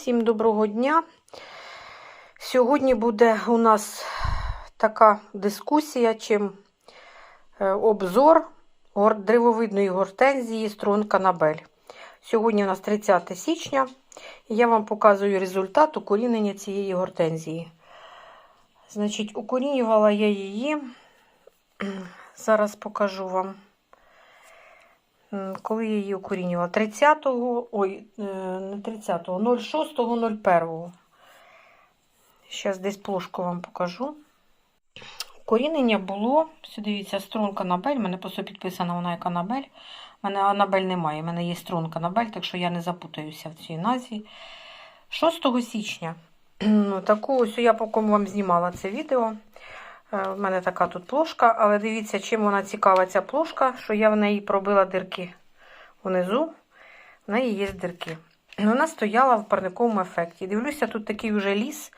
Всім доброго дня. Сьогодні буде у нас така дискусія, чим е, обзор древовидної гортензії струн Канабель. Сьогодні у нас 30 січня, і я вам показую результат укорінення цієї гортензії. Значить, укорінювала я її. Зараз покажу вам. М, Коли я її укорінювала? 30-го, ой, е, не 30-го, 06-го, 01-го. Зараз десь плошку вам покажу. Укорінення було, дивіться, струнка Набель. У мене просто підписана вона як Анабель. У мене Анабель немає, у мене є струнка Набель, так що я не запутаюся в цій назві. 6 січня. Ну, Таку ось я по кому вам знімала це відео. Е, У мене така тут плошка, але дивіться, чим вона цікава, ця плошка, що я в неї пробила дирки внизу. В неї є дирки. Вона стояла в парниковому ефекті. Дивлюся, тут такий вже ліс,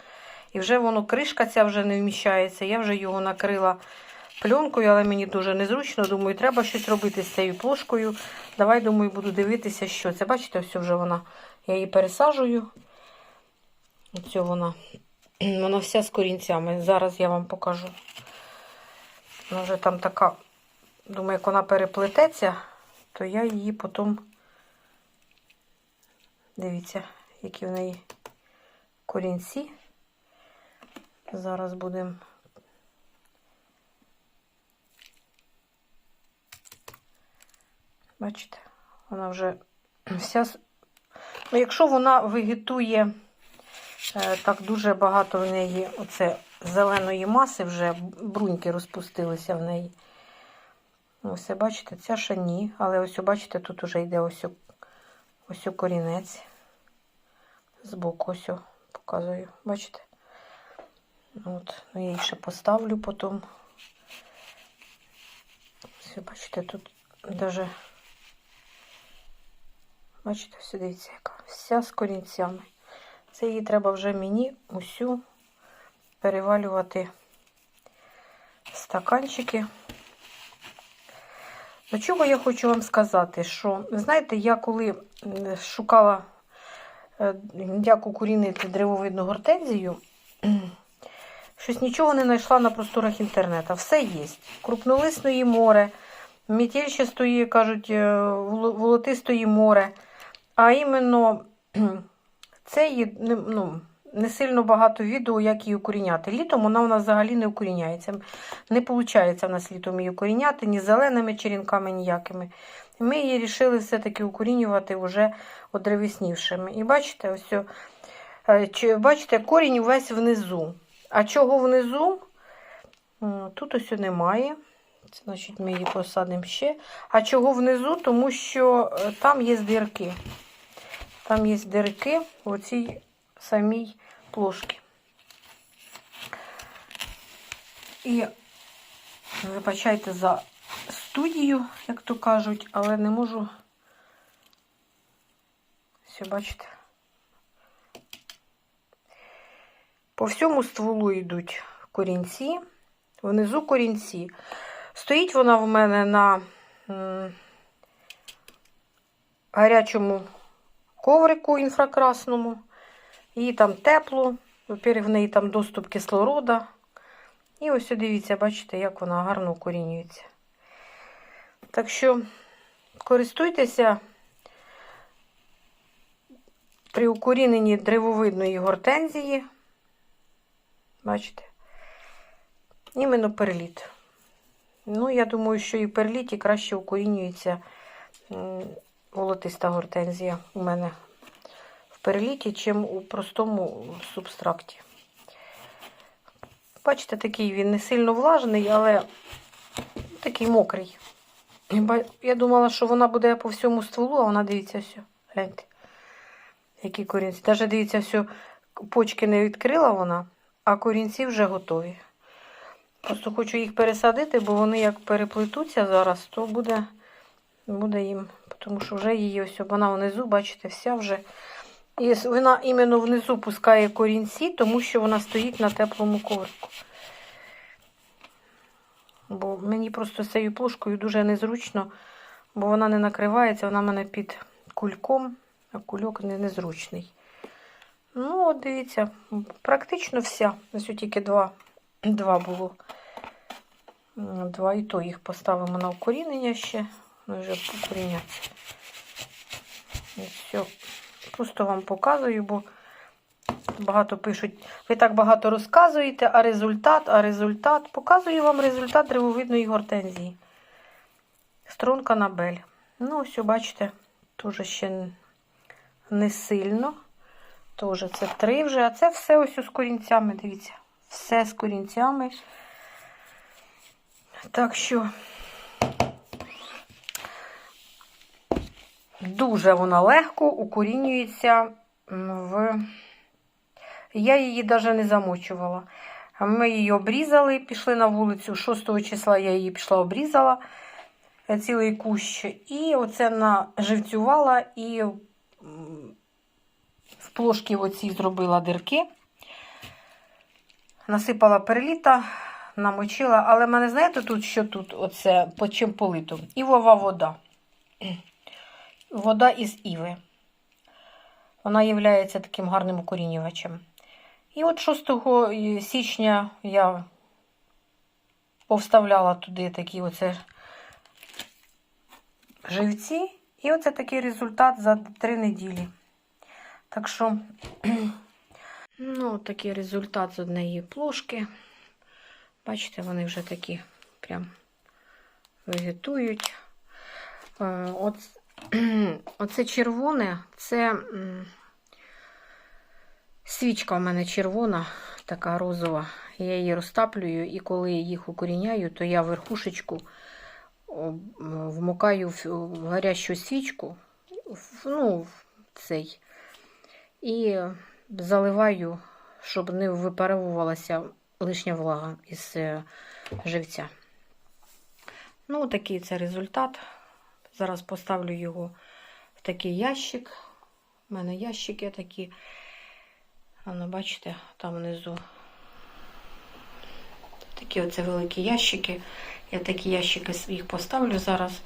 і вже воно кришка ця вже не вміщається. Я вже його накрила пленкою, але мені дуже незручно. Думаю, треба щось робити з цією плошкою. Давай, думаю, буду дивитися, що це. Бачите, ось вже вона. Я її пересаджую. Оцю вона. Вона вся з корінцями. Зараз я вам покажу. Вона вже там така, думаю, як вона переплететься, то я її потім. Дивіться, які в неї корінці. Зараз будемо. Бачите, вона вже вся. Ну, якщо вона вегетує Так дуже багато в неї оце зеленої маси, вже бруньки розпустилися в неї. Ось, бачите, ця ще ні. Але ось, бачите, тут вже йде ось, ось корінець. Збоку ось показую. Бачите? От, ну, я її ще поставлю потім. Ось, бачите, тут даже. Бачите, все дивіться, яка вся з корінцями. Це її треба вже мені усю перевалювати в стаканчики. До чого я хочу вам сказати, що, знаєте, я коли шукала, е, як укорінити древовидну гортензію, щось нічого не знайшла на просторах інтернету. Все є. Крупнолисної море, метільчастої, кажуть, е, волотистої море. А іменно це є не- ну, не сильно багато відео, як її укоріняти. Літом вона у нас взагалі не укоріняється. Не виходить в нас літом її укоріняти ні зеленими черенками ніякими. Ми її вирішили все-таки укорінювати вже одревеснівшими. І бачите, ось, е, бачите, корінь увесь внизу. А чого внизу? Тут ось немає. Це, значить, ми її посадимо ще. А чого внизу? Тому що е, там є дірки. Там є дирки в цій самій плошці. І вибачайте за студію, як то кажуть, але не можу. Все, бачите. По всьому стволу йдуть корінці, внизу корінці. Стоїть вона в мене на гарячому коврику інфракрасному. Їй там тепло, в неї там доступ кислорода. І ось дивіться, бачите, як вона гарно укорінюється. Так що користуйтеся при укоріненні древовидної гортензії. Бачите? Іменно перліт. Ну, я думаю, що і перліті краще укорінюється волотиста гортензія у мене в переліті, чим у простому субстракті. Бачите, такий він не сильно влажний, але такий мокрий. Я думала, що вона буде по всьому стволу, а вона дивіться все. Гляньте. Які корінці. Навіть дивіться, все, почки не відкрила вона, а корінці вже готові. Просто хочу їх пересадити, бо вони як переплетуться зараз, то буде, буде їм. Тому що вже її ось вона внизу, бачите, вся вже. І вона іменно внизу пускає корінці, тому що вона стоїть на теплому коврику. Бо мені просто з цією плошкою дуже незручно, бо вона не накривається, вона в мене під кульком, а кульок не, незручний. Ну, от дивіться, практично вся. Ось тільки два, два було. Два і то їх поставимо на укорінення ще. Ну, вже покоріняться. І все. Просто вам показую, бо багато пишуть. Ви так багато розказуєте, а результат, а результат. Показую вам результат древовидної гортензії. Струнка Набель. Ну, ось, бачите, теж ще не сильно. Тоже це три вже, а це все ось з корінцями, дивіться. Все з корінцями. Так що дуже вона легко укорінюється в. Я її навіть не замочувала. Ми її обрізали, пішли на вулицю. 6 числа я її пішла обрізала е, цілий кущ. І оце наживцювала і в плошки оці зробила дирки. Насипала переліта, намочила, але мене, знаєте, тут що тут? Оце по чим полито? Івова вода. Вода із іви. Вона є таким гарним укорінювачем. І от 6 січня я повставляла туди такі оце живці. І оце такий результат за 3 неділі. Так що, ну, такий результат з однієї плошки. Бачите, вони вже такі прям вегетують. Е, От, оце червоне, це свічка у мене червона, така розова. Я її розтаплюю, і коли їх укоріняю, то я верхушечку вмокаю в гарячу свічку, ну, цей, і заливаю, щоб не випаровувалася лишня влага із е, живця. Ну, такий це результат. Зараз поставлю його в такий ящик. У мене ящики такі. Воно, бачите, там внизу. Такі оце великі ящики. Я такі ящики їх поставлю зараз.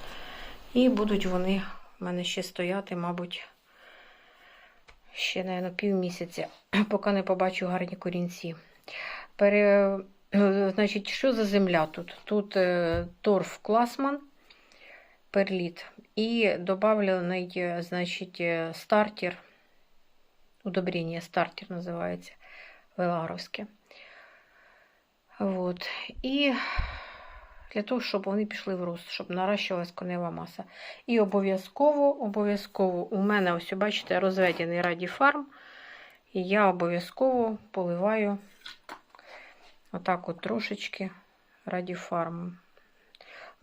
І будуть вони в мене ще стояти, мабуть, ще, мабуть, півмісяця, поки не побачу гарні корінці. Пере... Значить, що за земля тут? Тут е, торф класман, перліт. І добавлений, е, значить, е, стартер, удобрення, стартер називається, веларовське. Вот. І для того, щоб вони пішли в рост, щоб наращувалась конева маса. І обов'язково, обов'язково, у мене, ось, бачите, розведений радіфарм. І я обов'язково поливаю отак от трошечки радіфармом.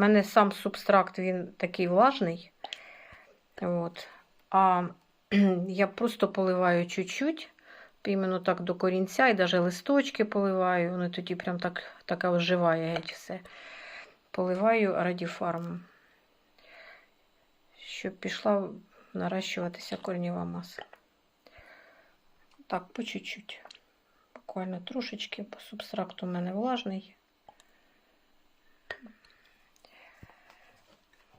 У мене сам субстракт, він такий влажний. От. А я просто поливаю чуть-чуть, іменно так до корінця, і навіть листочки поливаю. Вони тоді прям так така оживає геть все. Поливаю радіфармом, щоб пішла наращуватися корнєва маса. Так, по чуть-чуть. Буквально трошечки, по субстракту у мене влажний.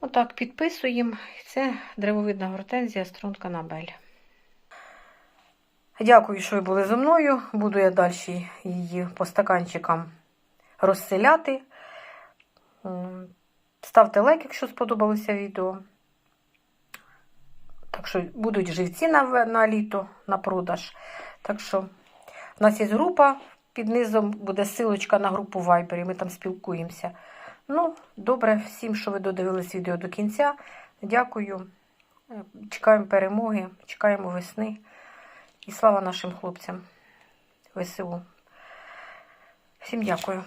Отак підписуємо. Це древовидна гортензія струнка Набель. Дякую, що ви були зі мною. Буду я далі її по стаканчикам розселяти. Ставте лайк, якщо сподобалося відео. Так що будуть живці на, на літо на продаж. Так що в нас є група, під низом буде силочка на групу Viber, і ми там спілкуємося. Ну, добре, всім, що ви додивились відео до кінця. Дякую. Е, Чекаємо перемоги, чекаємо весни. І слава нашим хлопцям ВСУ. Всім дякую.